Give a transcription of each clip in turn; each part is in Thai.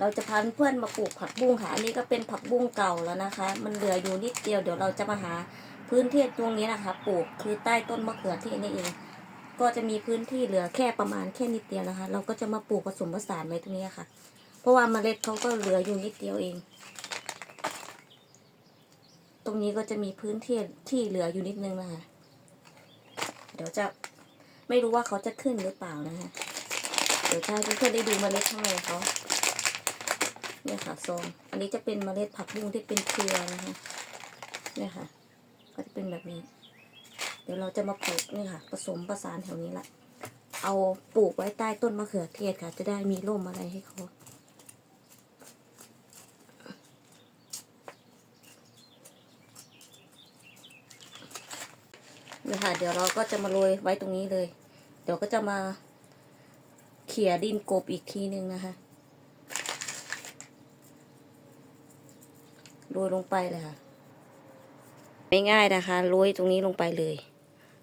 เราจะพาเพื่อนมาปลูกผักบุ้งค่ะอันนี้ก็เป็นผักบุ้งเก่าแล้วนะคะ มันเหลืออยู่นิดเดียวเดี๋ยวเราจะมาหาพื้นที่ตรงนี้นะคะปลูกคือใต้ต้นมะเขือเทศนี่เอง ก็จะมีพื้นที่เหลือแค่ประมาณแค่นิดเดียวนะคะ เราก็จะมาปลูกผสมผสานไว้ตรงนี้ค่ะ เพราะว่าเมล็ดเขาก็เหลืออยู่นิดเดียวเอง ตรงนี้ก็จะมีพื้นที่ที่เหลืออยู่นิดนึงนะคะ เดี๋ยวจะไม่รู้ว่าเขาจะขึ้นหรือเปล่านะคะ เดี๋ยวถ้าเพื่อนๆได้ดูเมล็ดข้างในเขา เนี่ยค่ะซองอันนี้จะเป็นเมล็ดผักบุ้งที่เป็นเครือนะคะเนี่ยค่ะ ก็จะเป็นแบบนี้ เดี๋ยวเราจะมาปลูกนี่ค่ะ ผสมประสานแถวนี้แหละเอาปลูกไว้ใต้ต้นมะเขือเทศค่ะ จะได้มีร่มอะไรให้เขานี่ค่ะเดี๋ยวเราก็จะมาโรยไว้ตรงนี้เลย เดี๋ยวก็จะมาเขี่ยดินกบอีกทีหนึ่งนะคะ โรยลงไปเลยค่ะ ไม่ง่ายนะคะโรยตรงนี้ลงไปเลย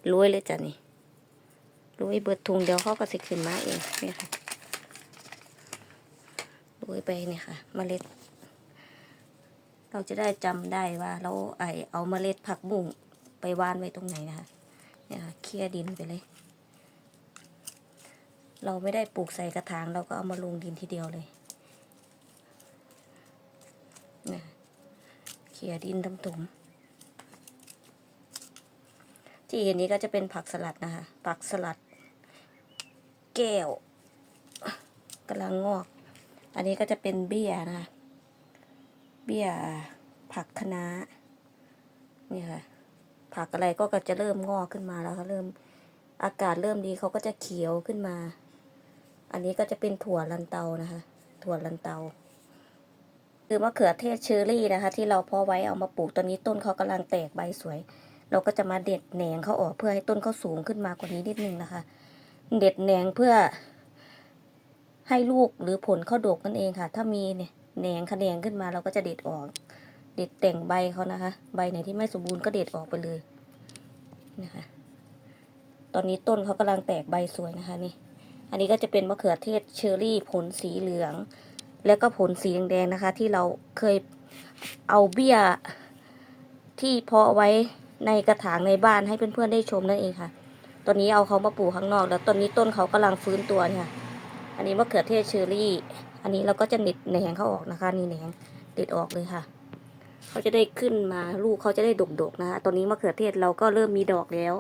โรยเลยจ้ะนี่โรยเบิดทุงเดี๋ยวเขาก็สิขึ้นมาเองนี่ค่ะโรยไปนี่ค่ะเมล็ด เราจะได้จำได้ว่า เราไอเอาเมล็ดผักบุ้งไปวานไว้ตรงไหนนะคะเนี่ยค่ะเคลียดินไปเลย เราไม่ได้ปลูกใส่กระถางเราก็เอามาลงดินทีเดียวเลยเนี่ย เคลียดินทำตุ่มที่เห็นนี้ก็จะเป็นผักสลัดนะคะ ผักสลัด แก้วกำลังงอก อันนี้ก็จะเป็นเบี้ยนะคะ เบี้ยผักคะน้านี่ค่ะ ผักอะไรก็จะเริ่มงอกขึ้นมาแล้วค่ะเริ่มอากาศเริ่มดีเขาก็จะเขียวขึ้นมา อันนี้ก็จะเป็นถั่วลันเตานะคะ ถั่วลันเตา คือมะเขือเทศเชอรี่นะคะ ที่เราเพาะไว้เอามาปลูกตอนนี้ต้นเขากำลังแตกใบสวย เราก็จะมาเด็ดแหนงเขาออกเพื่อให้ต้นเขาสูงขึ้นมากว่านี้นิดนึงนะคะ เด็ดแหนงเพื่อ ให้ลูกหรือผลเขาดกนั่นเองค่ะ ถ้ามีเนี่ยแหนงขะแนงขึ้นมาเราก็จะเด็ดออก เด็ดแต่งใบเขานะคะ ใบไหนที่ไม่สมบูรณ์ก็เด็ดออกไปเลยนะคะ ตอนนี้ต้นเขากำลังแตกใบสวยนะคะนี่ อันนี้ก็จะเป็นมะเขือเทศเชอรี่ผลสีเหลือง แล้วก็ผลสีแดงๆนะคะ ที่เราเคยเอาเบี้ยที่เพาะไว้ในกระถางในบ้านให้เพื่อนๆได้ชมนั่นเองค่ะ ตอนนี้เอาเขามาปลูกข้างนอก แล้วตอนนี้ต้นเขากำลังฟื้นตัวเนี่ยอันนี้มะเขือเทศเชอรี่ อันนี้เราก็จะเด็ดแหนงเขาออกนะคะ นี่แหนงเด็ดออกเลยค่ะ เขาจะได้ขึ้นมาลูกเขาจะได้ดกๆนะคะตอนนี้มะเขือเทศเราก็เริ่มมีดอกแล้ว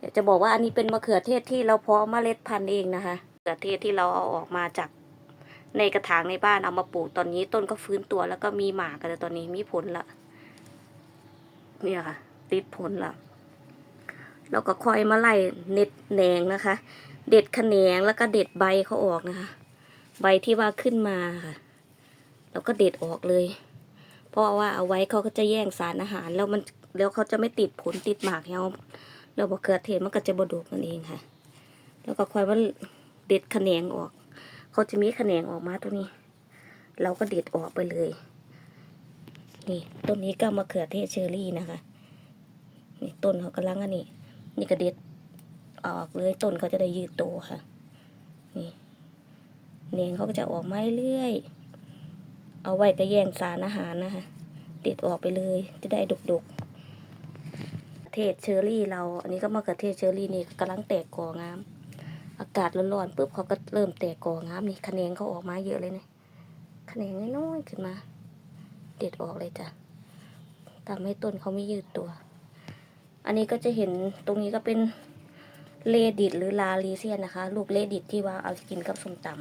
อยากจะบอกว่าอันนี้เป็นมะเขือเทศที่เราเพาะเมล็ดพันธุ์เองนะคะมะเขือเทศที่เราเอาออกมาจาก ในกระถางในบ้านเอามาปลูกตอนนี้ต้นก็ฟื้นตัวแล้วก็มีหมากกันแล้วตอนนี้มีผลละเนี่ยค่ะ ติดผลละเราก็คอยมาไล่เน็ดแหนงนะคะ เด็ดขแหนงแล้วก็เด็ดใบเขาออกนะคะ ใบที่ว่าขึ้นมาค่ะเราก็เด็ดออกเลย เพราะว่าเอาไว้เขาก็จะแย่งสารอาหาร แล้วมันแล้วเขาจะไม่ติดผลติดหมากเราแล้วมะเขือเทมันก็จะบดกนั่นเองค่ะ แล้วก็คอยว่าเด็ดขแขนงออก เขาจะมีแขนงออกมาตัวนี้ เราก็เด็ดออกไปเลย นี่ต้นนี้ก็มะเขือเทศเชอรี่นะคะนี่ต้นเขากำลังอันนี้ นี่ก็เด็ดออกเลยต้นเขาจะได้ยืดโตค่ะ นี่แนงเขาก็จะออกมาเรื่อยเอาไว้ก็แย่งสารอาหารนะคะเด็ดออกไปเลยจะได้ดกๆเทศเชอรี่เรา อันนี้ก็มะเขือเทศเชอรี่นี่กำลังแตกกองาม อากาศร้อนๆปุ๊บเขาก็เริ่มแตกกองามนี่คะแนนเขาออกมาเยอะเลยเนี่ยคะแนนน้อยๆขึ้นมา เด็ดออกเลยจ้ะทำให้ต้นเขาไม่ยืดตัว อันนี้ก็จะเห็นตรงนี้ก็เป็นเลดิตหรือลาลีเซียนนะคะ ลูกเลดิตที่ว่าเอากินกับส้มตำ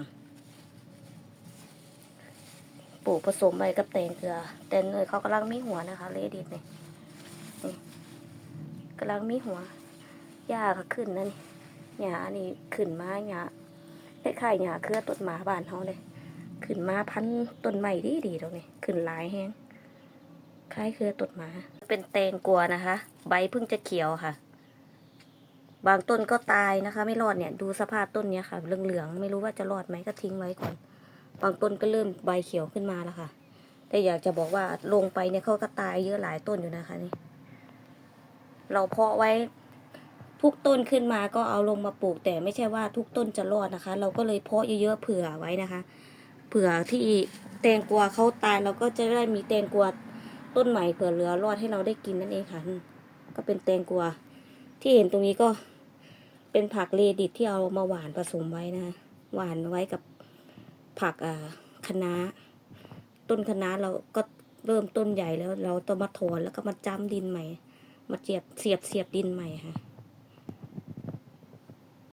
ปลูกผสมไปกับแตงเกลือ แต่เนยเขากำลังมีหัวนะคะ เลดิตเนี่ยกำลังมีหัวหญ้าก็ขึ้นนั่นนี่ หญ้าอันนี้ขึ้นมาหญ้าคล้ายๆหญ้าเครือต้นหมาบ้านเขาเลยขึ้นมาพันต้นใหม่ดีดีๆตรงนี้ขึ้นหลายแห้งคล้ายเครือต้นหมา เป็นแตงกวนะคะ ใบเพิ่งจะเขียวค่ะ บางต้นก็ตายนะคะ ไม่รอดเนี่ย ดูสภาพต้นเนี้ยค่ะเหลืองๆไม่รู้ว่าจะรอดไหมก็ทิ้งไว้ก่อน บางต้นก็เริ่มใบเขียวขึ้นมาแล้วค่ะ แต่อยากจะบอกว่าลงไปเนี่ยเขาก็ตายเยอะหลายต้นอยู่นะคะนี่เราเพาะไว้ ทุกต้นขึ้นมาก็เอาลงมาปลูก แต่ไม่ใช่ว่าทุกต้นจะรอดนะคะ เราก็เลยเพาะเยอะๆเผื่อไว้นะคะ เผื่อที่แตงกวาเขาตายเราก็จะได้มีแตงกวาต้นใหม่เผื่อเหลือรอดให้เราได้กินนั่นเองค่ะ ก็เป็นแตงกวาที่เห็นตรงนี้ก็เป็นผักเลดิตที่เอามาหวานผสมไว้นะ หวานไว้กับผักอ่าคะน้าต้นคะน้าเราก็เริ่มต้นใหญ่แล้ว เราต้องมาถอนแล้วก็มาจ้ำดินใหม่ มาเจียบเสียบเสียบดินใหม่ค่ะ